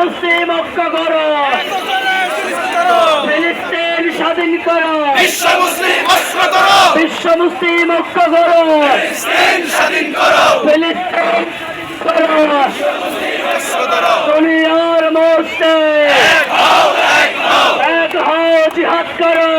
মুসলিম ঐক্য করো। ফিলিস্তিন স্বাধীন করো। বিশ্ব মুসলিম অস্ত্র করো বিশ্ব মুসলিম ঐক্য করো। ফিলিস্তিন স্বাধীন করো ফিলিস্তিন মুসলিম এক হও, জিহাদ করো।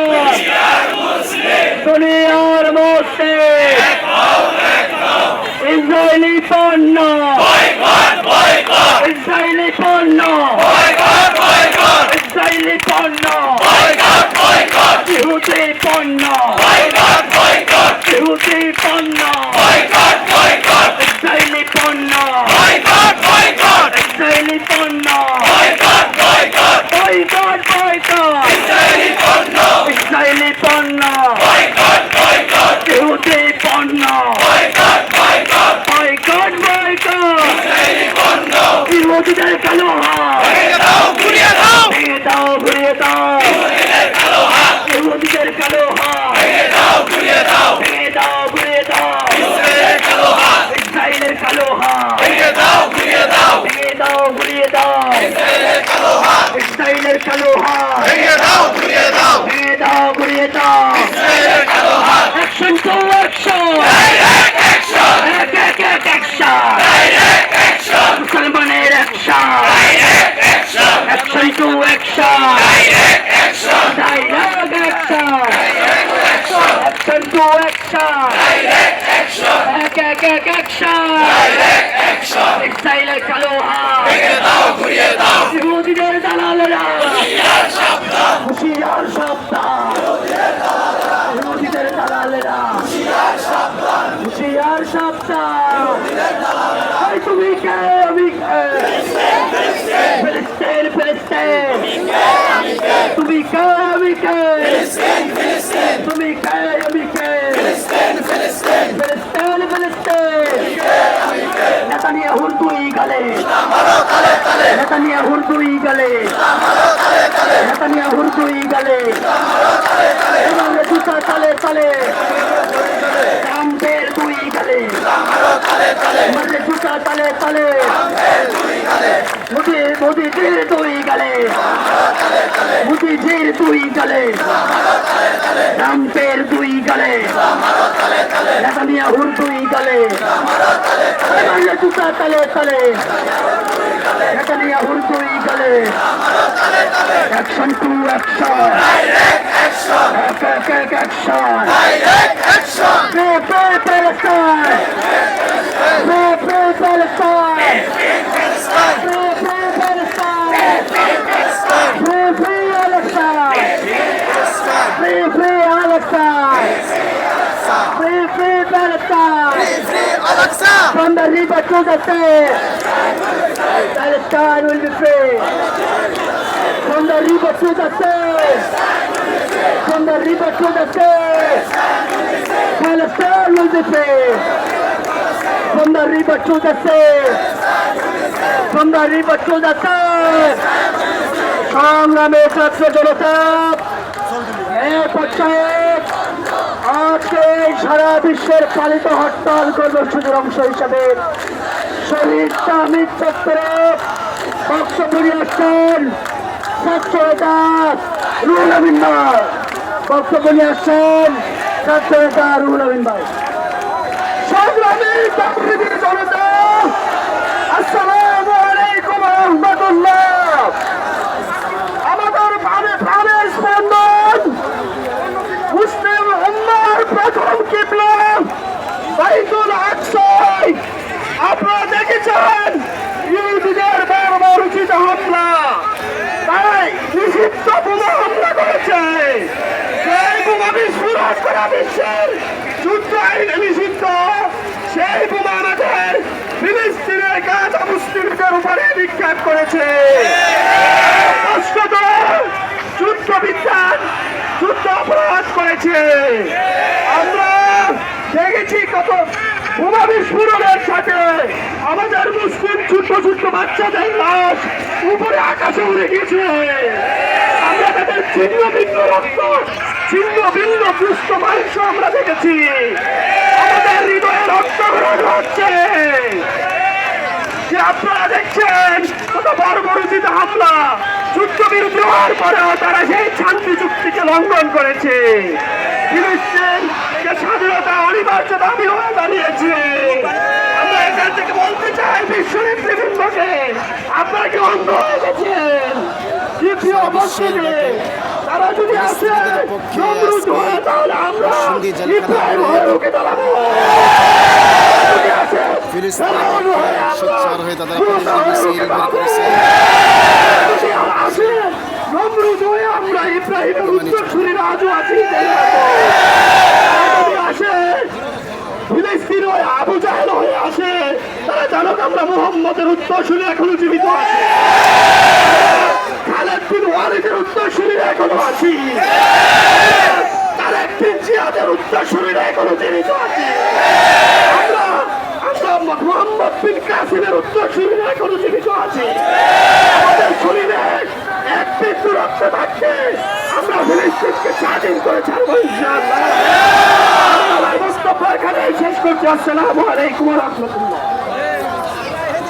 আর মুসলিম দুনিয়ার মুসলিম এক হও এক হও ইসরায়েলি পণ্য বয়কট বয়কট ইসরায়েলি পণ্য বয়কট বয়কট ইসরায়েলি পণ্য বয়কট বয়কট ইহুদি পণ্য বয়কট বয়কট ইহুদি পণ্য বয়কট বয়কট ইসরায়েলি পণ্য বয়কট বয়কট ইসরায়েলি পণ্য boycott boycott boycott boycott Israeli পণ্য ইসরায়েলি পণ্য বয়কট বয়কট ইহুদি পণ্য boycott boycott boycott boycott Israeli পণ্য ইহুদিদের কালো হাত ভেঙে দাও ঘুরিয়ে দাও ভেঙে দাও ঘুরিয়ে দাও ইসরায়েলের কালো হাত ইহুদিদের কালো হাত ভেঙে দাও ঘুরিয়ে দাও ভেঙে দাও ঘুরিয়ে দাও ইসরায়েলের কালো হাত ইসরায়েলের কালো হাত ভেঙে দাও ঘুরিয়ে দাও ভেঙে দাও ঘুরিয়ে দাও ইসরায়েলের কালো হাত হাত ভেঙে দাও ঘুরিয়ে দাও ভেঙে দাও ঘুরিয়ে দাও ইসরায়েলের কালো হাত action to action direct action এক এক এক অ্যাকশন ডাইরেক্ট অ্যাকশন মুসলমানের action direct action action to action direct action direct action action to action direct action এক এক এক অ্যাকশন ডাইরেক্ট অ্যাকশন ইসরায়েলের কালো হাত ভেঙে দাও ঘুরিয়ে দাও ইহুদিদের দালালেরা ইয়ার সাবধান হুশিয়ার সাবধান ইহুদিদের দালালেরা এই তুমি কে আমি ফিলিস্তিন ফিলিস্তিন। তুমি কে আমি কে তুমি কে আমি কে ফিলিস্তিন ফিলিস্তিন। নেতানিয়াহুর দুই গালে। নেতানিয়াহুর দুই গালে। নেতানিয়াহুর দুই গালে। তালে তালে ট্রাম্পের দুই গালে মানে জুতা তালে তালে মোদি মোদিজির দুই গালে মোদিজির দুই গালে ট্রাম্পের দুই গালে নেতানিয়াহুর দুই গালে মানে জুতা তালে তালে নেতানিয়াহুর দুই গালে অ্যাকশন টু অ্যাকশন এক এক এক action Palestine! Free আলাক্সা From the river to the sea! Palestine will be free! From the river to the sea! From the river to the sea! Palestine will be free! From the river to the sea! From the river to the sea! সংগ্রামে ছাত্র জনতা এই পর্যায়ে আজকে সারা বিশ্বের পালিত হরতাল কর্মসূচির অংশ হিসাবে। শহীদ তাহমিদ চত্বরে বক্তব্য আসছেন ছাত্র নেতা রুহুল আমিন ভাই। বক্তব্য নিয়ে আসছেন ছাত্র নেতা রুহুল আমিন জনতা, আসসালামু আলাইকুম রহমতুল্লাহ আমাদের প্রাণে প্রাণের স্পন্দন মুসলিম উম্মার প্রথম কিবলা বাইতুল আকসাই আপনারা দেখেছেন ইহুদিদের বারবার উচিত হামলা তাই নিষিদ্ধ বোমা হামলা করেছে সেই বোমা করা বিশ্বের যুদ্ধ আইনে নিষিদ্ধ, সেই বোমা আমাদের ফিলিস্তিনের গাজা মুসলিমদের উপরে নিক্ষেপ করেছে। যুদ্ধ বিজ্ঞান, যুদ্ধ অপরাধ করেছে। আমরা দেখেছি কত বোমা বিস্ফোরণের ছোট্ট বাচ্চাদের লাশ উপরে আকাশে উড়ে গেছে আমরা তাদের ছিন্ন ভিন্ন রক্ত ছিন্ন ভিন্ন পুষ্ট মাংস আমরা দেখেছি। আমাদের হৃদয়ে রক্ত গ্রহণ হচ্ছে। যে আপনারা দেখছেন, কত বর্বরচিত হামলা। যুদ্ধবিরতি হওয়ার পরেও তারা সেই শান্তি চুক্তিকে লঙ্ঘন করেছে। ফিলিস্তিন যে স্বাধীনতা অনিবার্য দাবি হয়ে দাঁড়িয়েছে। আমরা এখান থেকে বলতে চাই বিশ্ব নেতৃবৃন্দকে আপনারা কি অন্ধ হয়ে গেছেন? প্রিয় অবস্থিতে তারা যদি আসে নমরুদ হয়ে তাহলে আমরা ইব্রাহিম হয়ে রুখে দাঁড়াবো। যদি আসে ফিলিস্তিনের ফেরাউন হয়ে আমরা সোচ্চার হয়ে তাদের মিছিল বের করেছে। আসে নমরুদ হয়ে আমরা ইব্রাহিমের উত্তরসূরিরা আজও আছি আসে ফিলিস্তিন হয়ে আবু জাহেল হয়ে আসে তারা জানুক আমরা মোহাম্মদের উত্তরসূরি এখনও জীবিত আছি। খালেদ বিন ওয়ালিদের উত্তরসূরিরা এখনও আছি। তারেক বিন জিয়াদের উত্তরসূরিরা এখনও জীবিত আছি। আমরা আমরা মোহাম্মদ বিন কাসিমের উত্তরসূরিরা এখনও জীবিত আছি। আমাদের শরীরে এক বিন্দু আমরা ফিলিস্তিনকে স্বাধীন করে ছাড়বো, ইনশাআল্লাহ। আমার এখানে শেষ করছি। আসসালামু আলাইকুম রাহমাতুল্লাহ।